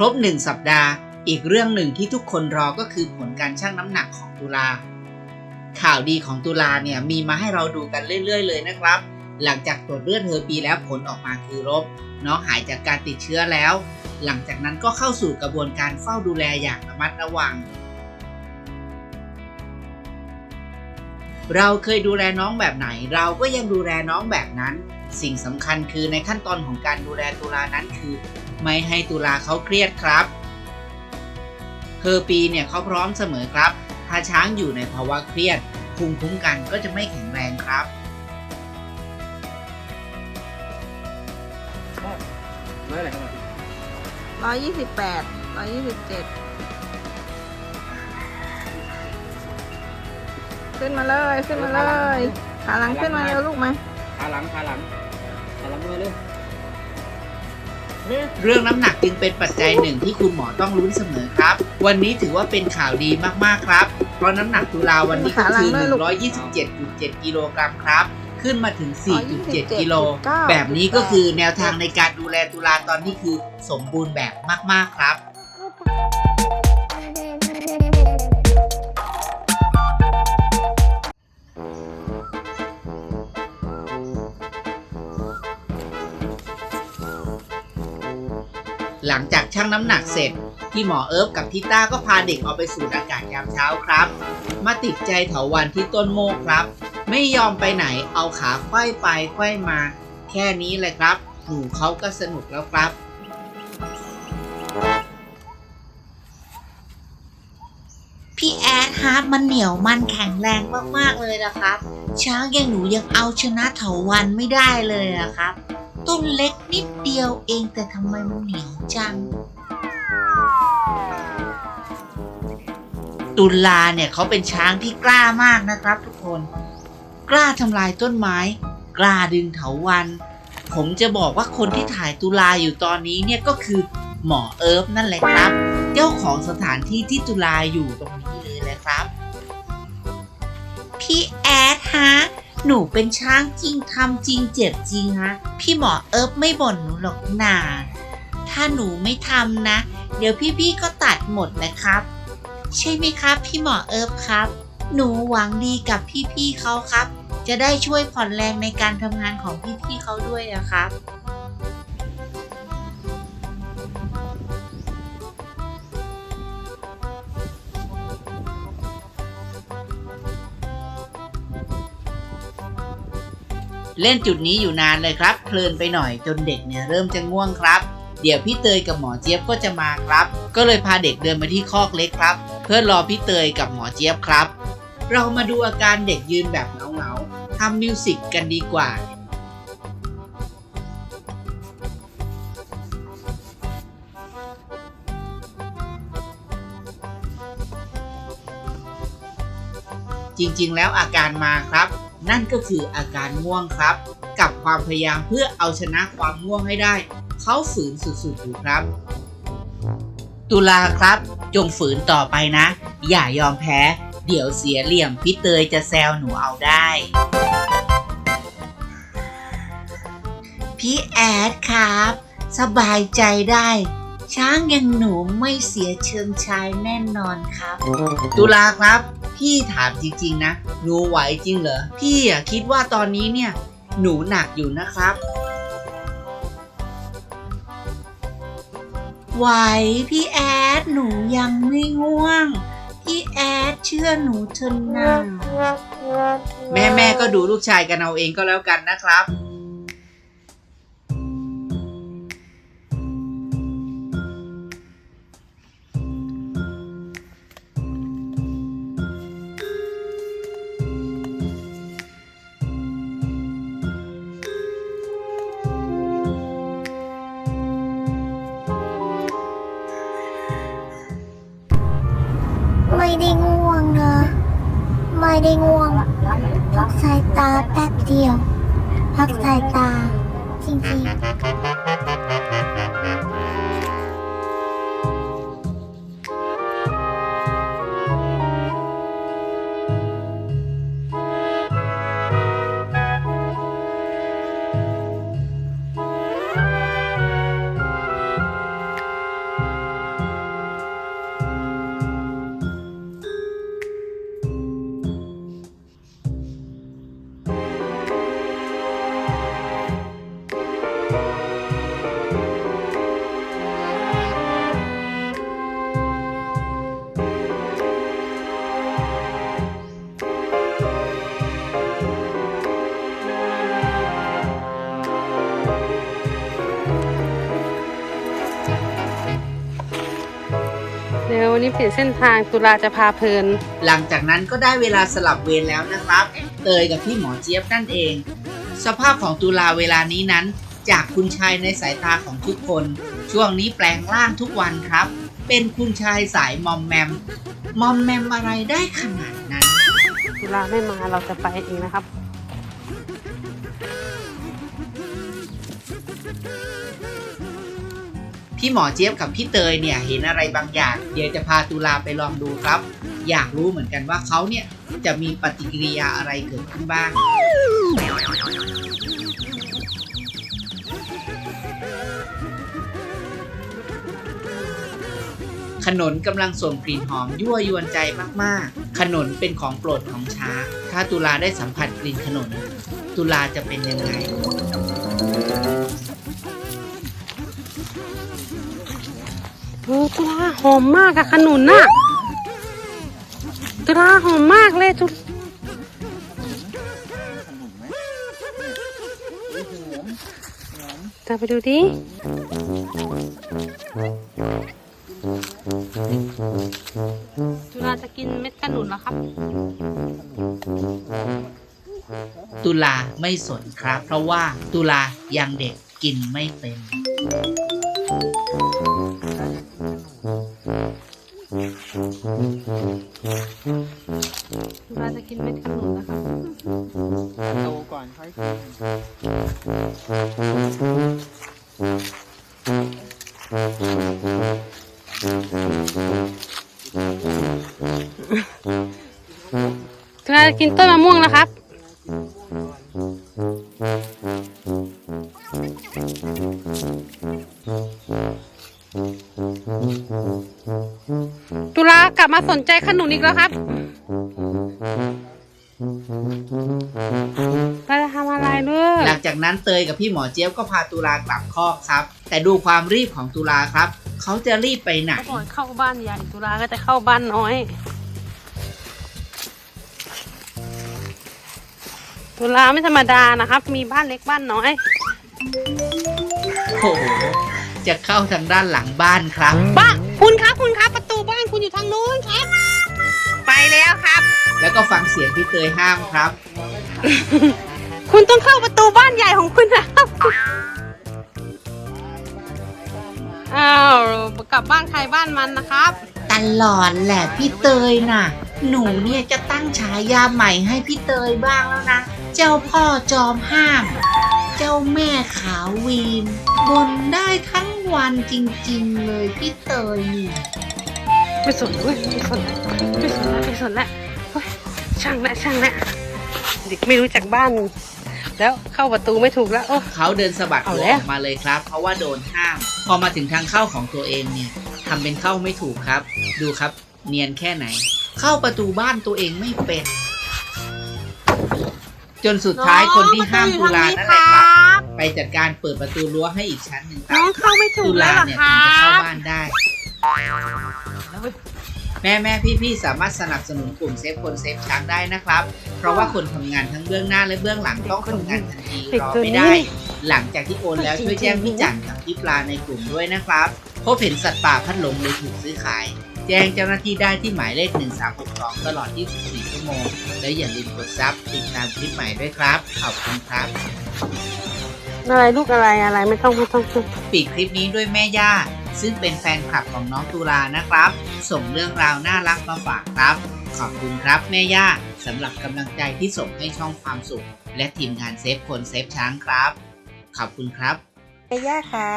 ครบ 1 สัปดาห์ อีกเรื่องหนึ่งที่ทุกคนรอก็คือผลการชั่งน้ำหนักของตุลา ข่าวดีของตุลาเนี่ยมีมาให้เราดูกันเรื่อย ๆ เลยนะครับ หลังจากตรวจเลือดเธอปีแล้วผลออกมาคือลบน้องหายจากการติดเชื้อแล้ว หลังจากนั้นก็เข้าสู่กระบวนการเฝ้าดูแลอย่างระมัดระวัง เราเคยดูแลน้องแบบไหน เราก็ยังดูแลน้องแบบนั้น สิ่งสำคัญคือในขั้นตอนของการดูแลตุลานั้นคือ ไม่ให้ตุลาเขาเครียดครับเพอปีเนี่ยเขาพร้อมเสมอครับ ถ้าช้างอยู่ในภาวะเครียดภูมิคุ้มกันก็จะไม่แข็งแรงครับ ร้อยอะไรครับร้อยยี่สิบแปดร้อยยี่สิบเจ็ดขึ้นมาเลยขึ้นมาเลย ขาหลังขึ้นมาเร็วลูกมาขาหลังขาหลังขาหลังมือเลยนี่ เรื่องน้ำหนักจึงเป็นปัจจัยหนึ่งที่คุณหมอต้องลุ้นเสมอครับ วันนี้ถือว่าเป็นข่าวดีมากๆครับ เพราะน้ำหนักตุลาวันนี้ก็คือ 127.7 กิโลกรัมครับ ขึ้นมาถึง 4.7 กิโล แบบนี้ก็คือแนวทางในการดูแลตุลาตอนนี้คือสมบูรณ์แบบมากๆครับ หลังจากชั่งน้ำหนักเสร็จพี่หมอเอิร์ฟกับทิต้าก็พาเด็กออกไปสูดอากาศยามเช้าครับ มาติดใจเถาวันที่ต้นโมกครับ ไม่ยอมไปไหนเอาขาไขว้ไปไขว้มา แค่นี้เลยครับ หนูเขาก็สนุกแล้วครับพี่แอดฮาร์ดมันเหนียวมันแข็งแรงมากๆเลยนะครับ ช้างอย่างหนูยังเอาชนะเถาวันไม่ได้เลยอะครับ ต้นเล็กนิดเดียวเองแต่ทำไมมันเหนียวจัง ตุลาเนี่ยเขาเป็นช้างที่กล้ามากนะครับ ทุกคน กล้าทำลายต้นไม้ กล้าดึงเถาวัน ผมจะบอกว่าคนที่ถ่ายตุลาอยู่ตอนนี้เนี่ยก็คือหมอเอิร์ฟนั่นแหละครับ เจ้าของสถานที่ที่ตุลาอยู่ตรงนี้เลยแหละครับ พี่แอดฮะ หนูเป็นช้างจริงทำจริงเจ็บจริงฮะพี่หมอเอิบไม่บ่นหนูหรอกนาถ้าหนูไม่ทำนะ เดี๋ยวพี่ๆก็ตัดหมดนะครับ ใช่ไหมครับ พี่หมอเอิบครับ หนูหวังดีกับพี่ๆเขาครับ จะได้ช่วยผ่อนแรงในการทำงานของพี่ๆเขาด้วยนะครับ เล่นจุดนี้อยู่นานเลยครับ เพลินไปหน่อยจนเด็กเนี่ยเริ่มจะง่วงครับ เดี๋ยวพี่เตยกับหมอเจี๊ยบก็จะมาครับ ก็เลยพาเด็กเดินมาที่คอกเล็กครับ เพื่อรอพี่เตยกับหมอเจี๊ยบครับ เรามาดูอาการเด็กยืนแบบเหงาๆทำมิวสิกกันดีกว่าจริงๆ แล้วอาการมาครับ นั่นก็คืออาการง่วงครับ กับความพยายามเพื่อเอาชนะความง่วงให้ได้ เขาฝืนสุดๆอยู่ครับ ตุลาครับ จงฝืนต่อไปนะ อย่ายอมแพ้ เดี๋ยวเสียเหลี่ยมพี่เตยจะแซวหนูเอาได้ พี่แอดครับ สบายใจได้ ช้างยังหนูไม่เสียเชิงชายแน่นอนครับ ตุลาครับ พี่ถามจริงๆนะ หนูไหวจริงเหรอ พี่อะคิดว่าตอนนี้เนี่ย หนูหนักอยู่นะครับ ไหวพี่แอดหนูยังไม่ง่วง พี่แอดเชื่อหนูเถอะนะแม่แม่ๆก็ดูลูกชายกันเอาเองก็แล้วกันนะครับ ตาแป๊บเดียว พักสายตา จริงๆ วันนี้เปลี่ยนเส้นทางตุลาจะพาเพลิน หลังจากนั้นก็ได้เวลาสลับเวรแล้วนะครับ เตยกับพี่หมอเจี๊ยบนั่นเอง สภาพของตุลาเวลานี้นั้น จากคุณชายในสายตาของทุกคน ช่วงนี้แปลงร่างทุกวันครับ เป็นคุณชายสายมอมแมม มอมแมมอะไรได้ขนาดนั้น ตุลาไม่มาเราจะไปเองนะครับ พี่หมอเจี๊ยบกับพี่เตยเนี่ยเห็นอะไรบางอย่าง เดี๋ยวจะพาตุลาไปลองดูครับ อยากรู้เหมือนกันว่าเขาเนี่ยจะมีปฏิกิริยาอะไรเกิดขึ้นบ้าง ขนนกำลังส่งกลิ่นหอมยั่วยวนใจมากๆ ขนนเป็นของโปรดของช้าง ถ้าตุลาได้สัมผัสกลิ่นขนน ตุลาจะเป็นยังไง เออตุลาหอมมากอะขนุนน่ะตุลาหอมมากเลยจุจะไปดูดิตุลาจะกินเม็ดขนุนแล้วครับ ตุลาไม่สนครับ เพราะว่าตุลายังเด็กกินไม่เป็น ตุลาจะกินเม็ดขนุนแล้วครับโตก่อนค่อยกินตุลาจะกินต้นมะม่วงแล้วครับ สนใจขนุนอีกแล้วครับเราจะทำอะไรลูกหลังจากนั้นเตยกับพี่หมอเจี๊ยบก็พาตุลากลับคอกครับ แต่ดูความรีบของตุลาครับ เขาจะรีบไปไหนเขาบอกให้เข้าบ้านใหญ่ตุลาก็จะเข้าบ้านน้อย ตุลาไม่ธรรมดานะครับ มีบ้านเล็กบ้านน้อยโอ้โหจะเข้าทางด้านหลังบ้านครับบ้านคุณครับคุณครับประตู บ้านคุณอยู่ทางนู้นครับ ไปแล้วครับ แล้วก็ฟังเสียงพี่เตยห้ามครับ คุณต้องเข้าประตูบ้านใหญ่ของคุณนะครับอ้าวกลับบ้านใครบ้านมันนะครับ ตลอดแหละพี่เตยน่ะ หนูเนี่ยจะตั้งฉายาใหม่ให้พี่เตยบ้างแล้วนะ เจ้าพ่อจอมห้าม เจ้าแม่ขาววีนบนได้ทั้งวันจริงๆเลยพี่เตยนี่ ไม่สนเว้ยไม่สนไม่สนแล้วไม่สนแล้วเฮ้ยช่างแล้วช่างแล้วเด็กไม่รู้จักบ้าน แล้วเข้าประตูไม่ถูกแล้วโอ้ เขาเดินสะบัดเอาหัวแล้ว ออกมาเลยครับ เพราะว่าโดนห้าม พอมาถึงทางเข้าของตัวเองเนี่ยทำเป็นเข้าไม่ถูกครับ ดูครับ เนียนแค่ไหน เข้าประตูบ้านตัวเองไม่เป็น จนสุดท้ายคนที่ห้ามตุลานั่นแหละครับไปจัดการเปิดประตูรั้วให้อีกชั้นหนึ่งคน้รัอบงเข้าไม่ถูตุกแล้วลาเหรอเนี่ยคถึรังจะเข้าบบ้านได้ แม่แม่พี่พี่ๆสามารถสนับสนุนกลุ่มเซฟคนเซฟช้างได้นะครับ เพราะว่าคนทำงานทั้งเบื้องหน้าและเบื้องหลังต้องทำงานทันทีรอไม่ได้ หลังจากที่โอนแล้วช่วยแจ้งพี่จันกับพี่ปลาในกลุ่มด้วยนะครับพบเห็นสัตว์ป่าพัดหลงหรือถูกซื้อขาย แจ้งเจ้าหน้าที่ได้ที่หมายเลข 1362 ตลอด 24 ชั่วโมง และอย่าลืมกดซับติดตามคลิปใหม่ด้วยครับ ขอบคุณครับ อะไรลูกอะไรอะไรไม่ต้องไม่ต้อง ปิดคลิปนี้ด้วยแม่ย่า ซึ่งเป็นแฟนคลับของน้องตุลานะครับ ส่งเรื่องราวน่ารักมาฝากครับ ขอบคุณครับแม่ย่าสำหรับกำลังใจที่ส่งให้ช่องความสุข และทีมงานเซฟคนเซฟช้างครับ ขอบคุณครับแม่ย่าค่ะ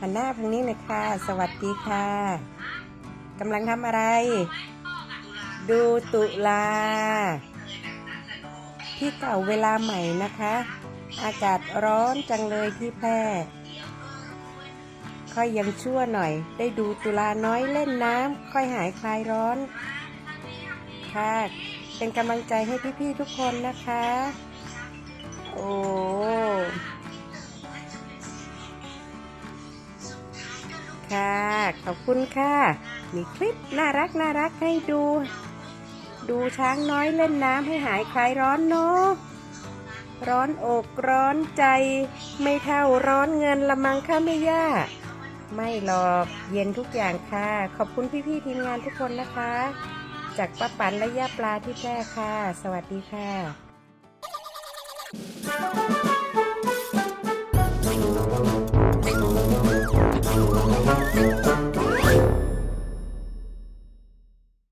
หันหน้าทางนี้เลยค่ะ สวัสดีค่ะกำลังทำอะไร ดูตุลา ที่เก่าเวลาใหม่นะคะ อากาศร้อนจังเลยที่แพร่ ค่อยยังชั่วหน่อย ได้ดูตุลาน้อยเล่นน้ำค่อยหายคลายร้อน ค่ะ เป็นกำลังใจให้พี่ๆทุกคนนะคะ โอ้ค่ะ ขอบคุณค่ะ มีคลิปน่ารักน่ารักให้ดู ดูช้างน้อยเล่นน้ำให้หายคลายร้อนเนาะร้อนอกร้อนใจ ไม่เท่าร้อนเงินละมังค่ะไม่ย่า ไม่หรอกเย็นทุกอย่างค่ะ ขอบคุณพี่ๆทีมงานทุกคนนะคะ จากป้าปันและย่าปลาที่แท้ค่ะ สวัสดีค่ะ